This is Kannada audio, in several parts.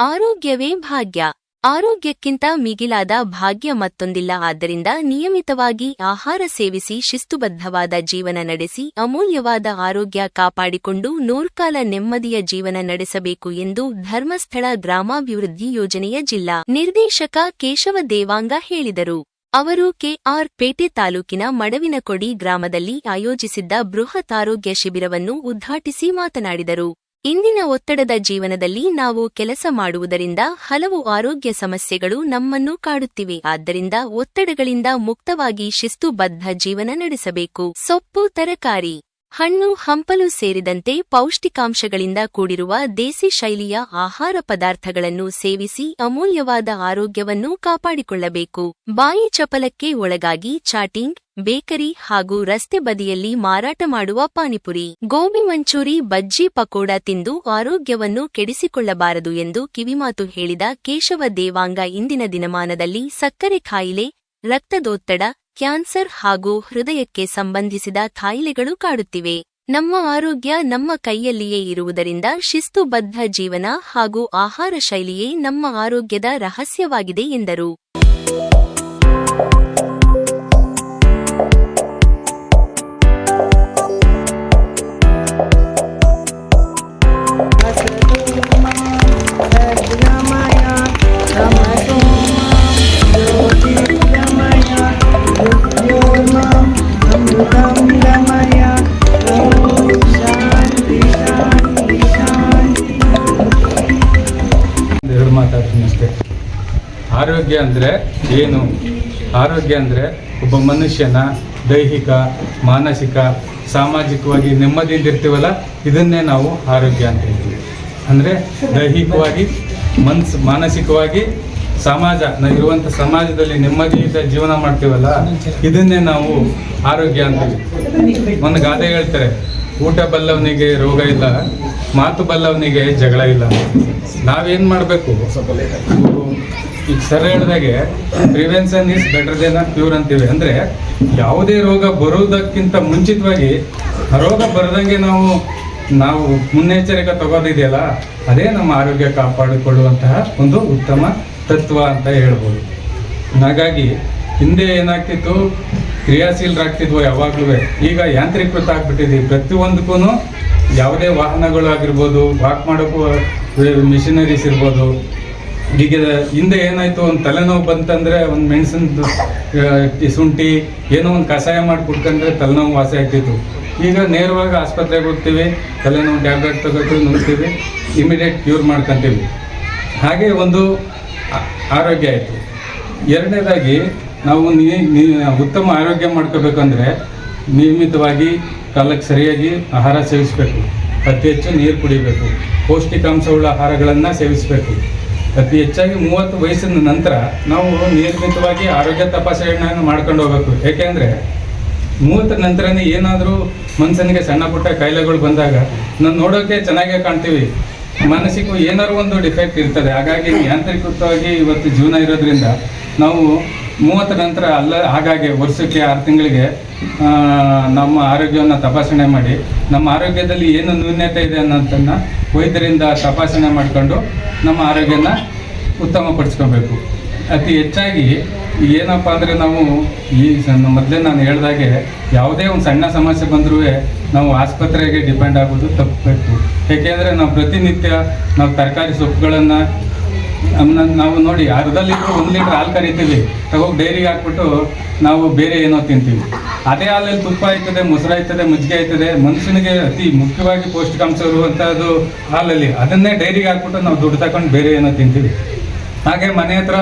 ಆರೋಗ್ಯವೇ ಭಾಗ್ಯ. ಆರೋಗ್ಯಕ್ಕಿಂತ ಮಿಗಿಲಾದ ಭಾಗ್ಯ ಮತ್ತೊಂದಿಲ್ಲ. ಆದ್ದರಿಂದ ನಿಯಮಿತವಾಗಿ ಆಹಾರ ಸೇವಿಸಿ, ಶಿಸ್ತುಬದ್ಧವಾದ ಜೀವನ ನಡೆಸಿ, ಅಮೂಲ್ಯವಾದ ಆರೋಗ್ಯ ಕಾಪಾಡಿಕೊಂಡು ನೂರ್ಕಾಲ ನೆಮ್ಮದಿಯ ಜೀವನ ನಡೆಸಬೇಕು ಎಂದು ಧರ್ಮಸ್ಥಳ ಗ್ರಾಮಾಭಿವೃದ್ಧಿ ಯೋಜನೆಯ ಜಿಲ್ಲಾ ನಿರ್ದೇಶಕ ಕೇಶವ ದೇವಾಂಗ ಹೇಳಿದರು. ಅವರು ಕೆಆರ್ ಪೇಟೆ ತಾಲೂಕಿನ ಮಡವಿನಕೊಡಿ ಗ್ರಾಮದಲ್ಲಿ ಆಯೋಜಿಸಿದ್ದ ಬೃಹತ್ ಆರೋಗ್ಯ ಶಿಬಿರವನ್ನು ಉದ್ಘಾಟಿಸಿ ಮಾತನಾಡಿದರು. ಇಂದಿನ ಒತ್ತಡದ ಜೀವನದಲ್ಲಿ ನಾವು ಕೆಲಸ ಮಾಡುವುದರಿಂದ ಹಲವು ಆರೋಗ್ಯ ಸಮಸ್ಯೆಗಳು ನಮ್ಮನ್ನು ಕಾಡುತ್ತಿವೆ. ಆದ್ದರಿಂದ ಒತ್ತಡಗಳಿಂದ ಮುಕ್ತವಾಗಿ ಶಿಸ್ತುಬದ್ಧ ಜೀವನ ನಡೆಸಬೇಕು. ಸೊಪ್ಪು ತರಕಾರಿ. ಹಣ್ಣು, ಹಂಪಲು ಸೇರಿದಂತೆ ಪೌಷ್ಟಿಕಾಂಶಗಳಿಂದ ಕೂಡಿರುವ ದೇಸಿ ಶೈಲಿಯ ಆಹಾರ ಪದಾರ್ಥಗಳನ್ನು ಸೇವಿಸಿ ಅಮೂಲ್ಯವಾದ ಆರೋಗ್ಯವನ್ನು ಕಾಪಾಡಿಕೊಳ್ಳಬೇಕು. ಬಾಯಿ ಚಪಲಕ್ಕೆ ಒಳಗಾಗಿ ಚಾಟಿಂಗ್, ಬೇಕರಿ ಹಾಗೂ ರಸ್ತೆ ಬದಿಯಲ್ಲಿ ಮಾರಾಟ ಮಾಡುವ ಪಾನಿಪುರಿ. ಗೋಬಿ ಮಂಚೂರಿ, ಬಜ್ಜಿ ಪಕೋಡ ತಿಂದು ಆರೋಗ್ಯವನ್ನು ಕೆಡಿಸಿಕೊಳ್ಳಬಾರದು ಎಂದು ಕಿವಿಮಾತು ಹೇಳಿದ ಕೇಶವ ದೇವಾಂಗ ಇಂದಿನ ದಿನಮಾನದಲ್ಲಿ ಸಕ್ಕರೆ ಕಾಯಿಲೆ ರಕ್ತದೊತ್ತಡ ಕ್ಯಾನ್ಸರ್ ಹಾಗೂ ಹೃದಯಕ್ಕೆ ಸಂಬಂಧಿಸಿದ ಕಾಯಿಲೆಗಳು ಕಾಡುತ್ತಿವೆ. ನಮ್ಮ ಆರೋಗ್ಯ ನಮ್ಮ ಕೈಯಲ್ಲಿಯೇ ಇರುವುದರಿಂದ ಶಿಸ್ತುಬದ್ಧ ಜೀವನ ಹಾಗೂ ಆಹಾರ ಶೈಲಿಯೇ ನಮ್ಮ ಆರೋಗ್ಯದ ರಹಸ್ಯವಾಗಿದೆ ಎಂದರು. ಅಷ್ಟೇ ಆರೋಗ್ಯ ಅಂದರೆ ಏನು? ಆರೋಗ್ಯ ಅಂದರೆ ಒಬ್ಬ ಮನುಷ್ಯನ ದೈಹಿಕ, ಮಾನಸಿಕ, ಸಾಮಾಜಿಕವಾಗಿ ನೆಮ್ಮದಿಯಿಂದ ಇರ್ತೀವಲ್ಲ, ಇದನ್ನೇ ನಾವು ಆರೋಗ್ಯ ಅಂತ ಹೇಳ್ತೀವಿ. ಅಂದರೆ ದೈಹಿಕವಾಗಿ, ಮನ್ಸ್, ಮಾನಸಿಕವಾಗಿ ಸಮಾಜ ಇರುವಂಥ ಸಮಾಜದಲ್ಲಿ ನೆಮ್ಮದಿಯಿಂದ ಜೀವನ ಮಾಡ್ತೀವಲ್ಲ, ಇದನ್ನೇ ನಾವು ಆರೋಗ್ಯ ಅಂತೀವಿ ಒಂದು ಗಾದೆ ಹೇಳ್ತಾರೆ, ಊಟ ಬಲ್ಲವನಿಗೆ ರೋಗ ಇಲ್ಲ ಮಾತು ಬಲ್ಲವನಿಗೆ ಜಗಳ ಇಲ್ಲ. ನಾವೇನು ಮಾಡಬೇಕು? ಈಗ ಸರ್ ಹೇಳಿದಾಗೆ prevention is better than cure ಅಂತೀವಿ. ಅಂದರೆ ಯಾವುದೇ ರೋಗ ಬರುವುದಕ್ಕಿಂತ ಮುಂಚಿತವಾಗಿ ರೋಗ ಬರದಂಗೆ ನಾವು ನಾವು ಮುನ್ನೆಚ್ಚರಿಕೆ ತಗೋದಿದೆಯಲ್ಲ, ಅದೇ ನಮ್ಮ ಆರೋಗ್ಯ ಕಾಪಾಡಿಕೊಳ್ಳುವಂತಹ ಒಂದು ಉತ್ತಮ ತತ್ವ ಅಂತ ಹೇಳ್ಬೋದು. ಹಾಗಾಗಿ, ಹಿಂದೆ ಏನಾಗ್ತಿತ್ತು? ಕ್ರಿಯಾಶೀಲರಾಗ್ತಿದ್ವು ಯಾವಾಗಲೂ. ಈಗ ಯಾಂತ್ರೀಕೃತ ಆಗ್ಬಿಟ್ಟಿದ್ವಿ ಪ್ರತಿಯೊಂದಕ್ಕೂ ಯಾವುದೇ ವಾಹನಗಳು ಆಗಿರ್ಬೋದು ವಾಕ್ ಮಾಡೋಕ್ಕೂ ಮಿಷಿನರೀಸ್ ಇರ್ಬೋದು. ಈಗ ಹಿಂದೆ ಏನಾಯ್ತು, ಒಂದು ತಲೆನೋವು ಬಂತಂದ್ರೆ ಒಂದು ಮೆಣಸಿನ ಶುಂಠಿ ಏನೋ ಒಂದು ಕಷಾಯ ಮಾಡಿ ಕುಡ್ಕೊಂಡ್ರೆ ತಲೆನೋವು ವಾಸಿ ಆಗ್ತಿತ್ತು. ಈಗ ನೇರವಾಗಿ ಆಸ್ಪತ್ರೆಗೆ ಹೋಗ್ತೀವಿ, ತಲೆನೋವು ಟ್ಯಾಬ್ಲೆಟ್ ತಗೋತೀವಿ, ನುಗ್ತೀವಿ ಇಮಿಡಿಯೇಟ್ ಕ್ಯೂರ್ ಮಾಡ್ಕೊತೀವಿ. ಹಾಗೆ ಒಂದು ಆರೋಗ್ಯ ಆಯಿತು. ಎರಡನೇದಾಗಿ ನಾವು ಉತ್ತಮ ಆರೋಗ್ಯ ಮಾಡ್ಕೋಬೇಕಂದ್ರೆ ನಿಯಮಿತವಾಗಿ ಕಾಲಕ್ಕೆ ಸರಿಯಾಗಿ ಆಹಾರ ಸೇವಿಸಬೇಕು. ಅತಿ ಹೆಚ್ಚು ನೀರು ಕುಡಿಬೇಕು. ಪೌಷ್ಟಿಕಾಂಶವುಳ್ಳ ಆಹಾರಗಳನ್ನು ಸೇವಿಸಬೇಕು. ಅತಿ ಹೆಚ್ಚಾಗಿ ಮೂವತ್ತು ವಯಸ್ಸಿನ ನಂತರ ನಾವು ನಿಯಮಿತವಾಗಿ ಆರೋಗ್ಯ ತಪಾಸಣೆಯನ್ನು ಮಾಡ್ಕೊಂಡು ಹೋಗ್ಬೇಕು. ಏಕೆಂದರೆ ಮೂವತ್ತರ ನಂತರನೇ ಏನಾದರೂ ಮನುಷ್ಯನಿಗೆ ಸಣ್ಣ ಪುಟ್ಟ ಕಾಯಿಲೆಗಳು ಬಂದಾಗ ನಾವು ನೋಡೋಕೆ ಚೆನ್ನಾಗೇ ಕಾಣ್ತೀವಿ. ಮನಸ್ಸಿಗೂ ಏನಾದ್ರು ಒಂದು ಡಿಫೆಕ್ಟ್ ಇರ್ತದೆ. ಹಾಗಾಗಿ ಯಾಂತ್ರಿಕೃತವಾಗಿ ಇವತ್ತು ಜೀವನ ಇರೋದ್ರಿಂದ ನಾವು ಮೂವತ್ತರ ನಂತರ ಅಲ್ಲ, ಹಾಗಾಗಿ ವರ್ಷಕ್ಕೆ ಆರು ತಿಂಗಳಿಗೆ ನಮ್ಮ ಆರೋಗ್ಯವನ್ನು ತಪಾಸಣೆ ಮಾಡಿ. ನಮ್ಮ ಆರೋಗ್ಯದಲ್ಲಿ ಏನು ನ್ಯೂನ್ಯತೆ ಇದೆ ಅನ್ನೋದನ್ನು ವೈದ್ಯರಿಂದ ತಪಾಸಣೆ ಮಾಡಿಕೊಂಡು ನಮ್ಮ ಆರೋಗ್ಯನ ಉತ್ತಮಪಡಿಸ್ಕೋಬೇಕು. ಅತಿ ಹೆಚ್ಚಾಗಿ ಏನಪ್ಪ ಅಂದರೆ ನಾವು ಈ ಮೊದಲೇ ನಾನು ಹೇಳ್ದಾಗೆ ಯಾವುದೇ ಒಂದು ಸಣ್ಣ ಸಮಸ್ಯೆ ಬಂದರೂ ನಾವು ಆಸ್ಪತ್ರೆಗೆ ಡಿಪೆಂಡ್ ಆಗೋದು ತಪ್ಪಬೇಕು ಏಕೆಂದರೆ ನಾವು ಪ್ರತಿನಿತ್ಯ ನಾವು ತರಕಾರಿ ಸೊಪ್ಪುಗಳನ್ನು ನಾವು ನೋಡಿ ಅರ್ಧ ಲೀಟ್ರ್ ಒಂದು ಲೀಟ್ರ್ ಹಾಲು ಕರಿತೀವಿ. ತಗೋಗಿ ಡೈರಿಗೆ ಹಾಕ್ಬಿಟ್ಟು ನಾವು ಬೇರೆ ಏನೋ ತಿಂತೀವಿ. ಅದೇ ಹಾಲಲ್ಲಿ ತುಪ್ಪ ಆಯ್ತದೆ, ಮೊಸರು ಆಯ್ತದೆ, ಮಜ್ಜಿಗೆ ಆಯ್ತದೆ, ಮನುಷ್ಯನಿಗೆ ಅತಿ ಮುಖ್ಯವಾಗಿ ಪೌಷ್ಟಿಕಾಂಶ ಇರುವಂಥದ್ದು ಹಾಲಲ್ಲಿ. ಅದನ್ನೇ ಡೈರಿಗೆ ಹಾಕ್ಬಿಟ್ಟು ನಾವು ದುಡ್ಡು ತಗೊಂಡು ಬೇರೆ ಏನೋ ತಿಂತೀವಿ. ಹಾಗೆ ಮನೆ ಹತ್ರ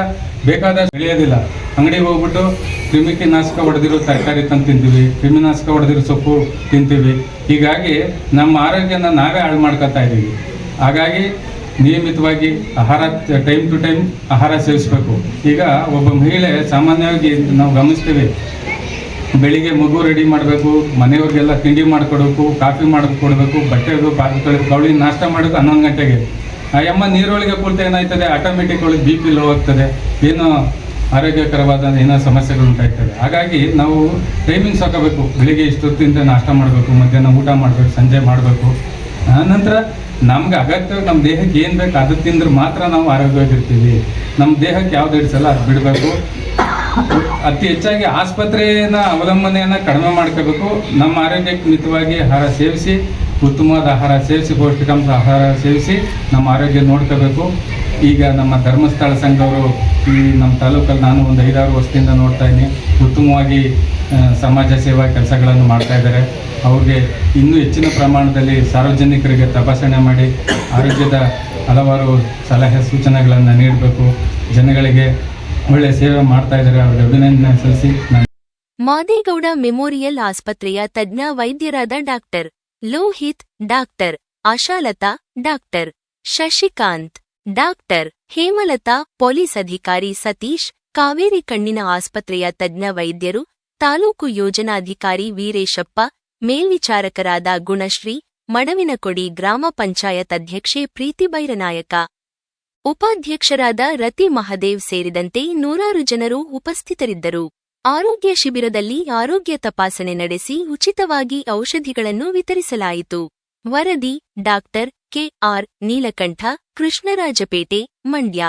ಬೇಕಾದಷ್ಟು ಬೆಳೆಯೋದಿಲ್ಲ. ಅಂಗಡಿಗೆ ಹೋಗ್ಬಿಟ್ಟು ಕ್ರಿಮಿಕಿನಾಶಕ ಹೊಡೆದಿರೋ ತರಕಾರಿ ತಂದು ತಿಂತೀವಿ, ಕ್ರಿಮಿನಾಶಕ ಹೊಡೆದಿರೋ ಸೊಪ್ಪು ತಿಂತೀವಿ. ಹೀಗಾಗಿ ನಮ್ಮ ಆರೋಗ್ಯನ ನಾವೇ ಹಾಳು ಮಾಡ್ಕೊತಾ ಇದ್ದೀವಿ ಹಾಗಾಗಿ ನಿಯಮಿತವಾಗಿ ಆಹಾರ ಟೈಮ್ ಟು ಟೈಮ್ ಆಹಾರ ಸೇವಿಸಬೇಕು. ಈಗ ಒಬ್ಬ ಮಹಿಳೆ ಸಾಮಾನ್ಯವಾಗಿ ನಾವು ಗಮನಿಸ್ತೀವಿ, ಬೆಳಿಗ್ಗೆ ಮಗು ರೆಡಿ ಮಾಡಬೇಕು, ಮನೆಯವ್ರಿಗೆಲ್ಲ ತಿಂಡಿ ಮಾಡಿಕೊಡ್ಬೇಕು ಕಾಫಿ ಮಾಡೋದು ಕೊಡಬೇಕು, ಬಟ್ಟೆ ಪಾತ್ರೆ ತೊಳೆದು ಅವಳಿ ನಾಷ್ಟ ಮಾಡೋದು ಹನ್ನೊಂದು ಗಂಟೆಗೆ. ಆ ಅಮ್ಮ ನೀರೊಳಗೆ ಕುಳಿತ ಏನಾಯ್ತದೆ? ಆಟೋಮೆಟಿಕ್ ಒಳಗೆ ಬಿ ಪಿ ಲೋ ಆಗ್ತದೆ. ಏನೋ ಆರೋಗ್ಯಕರವಾದ ಏನೋ ಸಮಸ್ಯೆಗಳು ಉಂಟಾಗ್ತದೆ. ಹಾಗಾಗಿ ನಾವು ಟೈಮಿಂಗ್ಸ್ ಹಾಕೋಬೇಕು. ಬೆಳಿಗ್ಗೆ ಇಷ್ಟೊತ್ತಿಂದ ನಾಷ್ಟ ಮಾಡಬೇಕು, ಮಧ್ಯಾಹ್ನ ಊಟ ಮಾಡಬೇಕು, ಸಂಜೆ ಮಾಡಬೇಕು. ನಂತರ ನಮ್ಗೆ ಅಗತ್ಯವಾಗಿ ನಮ್ಮ ದೇಹಕ್ಕೆ ಏನು ಬೇಕು ಅದು ತಿಂದ್ರೆ ಮಾತ್ರ ನಾವು ಆರೋಗ್ಯವಾಗಿರ್ತೀವಿ. ನಮ್ಮ ದೇಹಕ್ಕೆ ಯಾವ್ದು ಹಿಡಿಸಲ್ಲ ಅದು ಬಿಡಬೇಕು. ಅತಿ ಹೆಚ್ಚಾಗಿ ಆಸ್ಪತ್ರೆಯನ್ನ ಅವಲಂಬನೆಯನ್ನು ಕಡಿಮೆ ಮಾಡ್ಕೋಬೇಕು. ನಮ್ಮ ಆರೋಗ್ಯಕ್ಕೆ ಮಿತವಾಗಿ ಆಹಾರ ಸೇವಿಸಿ, ಉತ್ತಮವಾದ ಆಹಾರ ಸೇವಿಸಿ, ಪೌಷ್ಟಿಕಾಂಶ ಆಹಾರ ಸೇವಿಸಿ ನಮ್ಮ ಆರೋಗ್ಯ ನೋಡ್ಕೋಬೇಕು. ಈಗ ನಮ್ಮ ಧರ್ಮಸ್ಥಳ ಸಂಘವರು ಈ ನಮ್ಮ ತಾಲೂಕಲ್ಲಿ ನಾನು ಒಂದು ಐದಾರು ವರ್ಷದಿಂದ ನೋಡ್ತಾ ಇದ್ದೀನಿ. ಉತ್ತಮವಾಗಿ ಸಮಾಜ ಸೇವಾ ಕೆಲಸಗಳನ್ನು ಮಾಡ್ತಾ ಇದ್ದಾರೆ. ಅವ್ರಿಗೆ ಇನ್ನೂ ಹೆಚ್ಚಿನ ಪ್ರಮಾಣದಲ್ಲಿ ಸಾರ್ವಜನಿಕರಿಗೆ ತಪಾಸಣೆ ಮಾಡಿ ಆರೋಗ್ಯದ ಹಲವಾರು ಸಲಹೆ ಸೂಚನೆಗಳನ್ನು ನೀಡಬೇಕು. ಜನಗಳಿಗೆ ಒಳ್ಳೆಯ ಸೇವೆ ಮಾಡ್ತಾ ಇದ್ದಾರೆ. ಅವ್ರಿಗೆ ಅಭಿನಂದನೆ ಸಲ್ಲಿಸಿ. ಮಾದೇಗೌಡ ಮೆಮೋರಿಯಲ್ ಆಸ್ಪತ್ರೆಯ ತಜ್ಞ ವೈದ್ಯರಾದ doctor Lohith doctor, Ashalatha doctor Shashikanth doctor, Hemalatha police ಅಧಿಕಾರಿ ಸತೀಶ್, ಕಾವೇರಿ ಕಣ್ಣಿನ ಆಸ್ಪತ್ರೆಯ ತಜ್ಞ ವೈದ್ಯರು ತಾಲೂಕು ಯೋಜನಾಧಿಕಾರಿ ವೀರೇಶಪ್ಪ, ಮೇಲ್ವಿಚಾರಕರಾದ ಗುಣಶ್ರೀ, ಮಡವಿನಕೊಡಿ ಗ್ರಾಮ ಪಂಚಾಯತ್ ಅಧ್ಯಕ್ಷೆ ಪ್ರೀತಿ ಬೈರನಾಯಕ. ಉಪಾಧ್ಯಕ್ಷರಾದ ರತಿ ಮಹದೇವ್ ಸೇರಿದಂತೆ ನೂರಾರು ಜನರು ಉಪಸ್ಥಿತರಿದ್ದರು. ಆರೋಗ್ಯ ಶಿಬಿರದಲ್ಲಿ ಆರೋಗ್ಯ ತಪಾಸಣೆ ನಡೆಸಿ ಉಚಿತವಾಗಿ ಔಷಧಿಗಳನ್ನು ವಿತರಿಸಲಾಯಿತು. ವರದಿ, doctor K R Neelakanta, Krishnarajapete, Mandya.